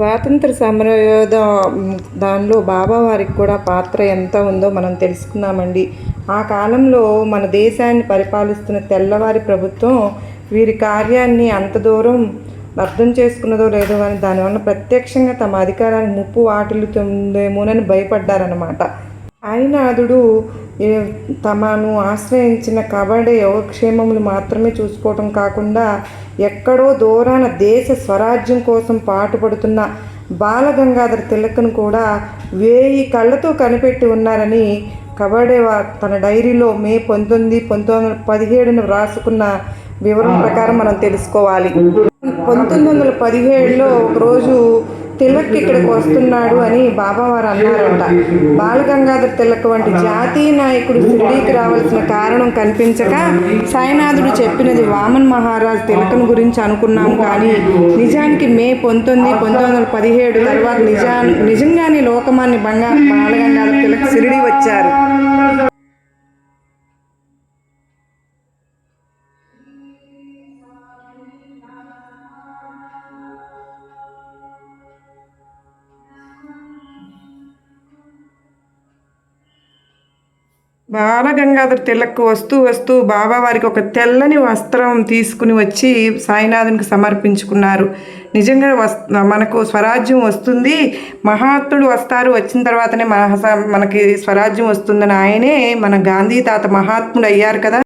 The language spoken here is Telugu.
స్వాతంత్ర సమరయోధ దానిలో బాబావారికి కూడా పాత్ర ఎంత ఉందో మనం తెలుసుకున్నామండి. ఆ కాలంలో మన దేశాన్ని పరిపాలిస్తున్న తెల్లవారి ప్రభుత్వం వీరి కార్యాన్ని అంత దూరం అర్థం చేసుకున్నదో లేదో అని దానివల్ల ప్రత్యక్షంగా తమ అధికారాన్ని ముప్పు వాటిల్లుతుందేమోనని భయపడ్డారనమాట అయినాదుడు తమను ఆశ్రయించిన కబడ్డీ యోగక్షేమములు మాత్రమే చూసుకోవటం కాకుండా ఎక్కడో దూరాన దేశ స్వరాజ్యం కోసం పాటుపడుతున్న బాలగంగాధర తిలకను కూడా వేయి కళ్ళతో కనిపెట్టి ఉన్నారని కబడ్డీ వా- తన డైరీలో మే పంతొమ్మిది పంతొమ్మిది వందల పదిహేడున వ్రాసుకున్న వివరం ప్రకారం మనం తెలుసుకోవాలి. పంతొమ్మిది వందల పదిహేడులో ఒకరోజు తిలక్ ఇక్కడికి వస్తున్నాడు అని బాబావారు అన్నారంట. బాలగంగాధర్ తిలక్ వంటి జాతీయ నాయకుడు షిరిడీకి రావాల్సిన కారణం కనిపించక సాయినాథుడు చెప్పినది వామన్ మహారాజ్ తిలకం గురించి అనుకున్నాం కానీ నిజానికి మే పంతొమ్మిది పంతొమ్మిది వందల పదిహేడు తర్వాత నిజా నిజంగానే లోకమాన్య బంగా బాలగంగాధర్ తిలక్ షిరిడి వచ్చారు. బాలగంగాధర్ తిలక్ వస్తూ వస్తూ బాబావారికి ఒక తెల్లని వస్త్రం తీసుకుని వచ్చి సాయినాథునికి సమర్పించుకున్నారు. నిజంగా వస్ మనకు స్వరాజ్యం వస్తుంది. మహాత్ముడు వస్తారు. వచ్చిన తర్వాతనే మన మనకి స్వరాజ్యం వస్తుందని ఆయనే మన గాంధీ తాత మహాత్ముడు అయ్యారు కదా.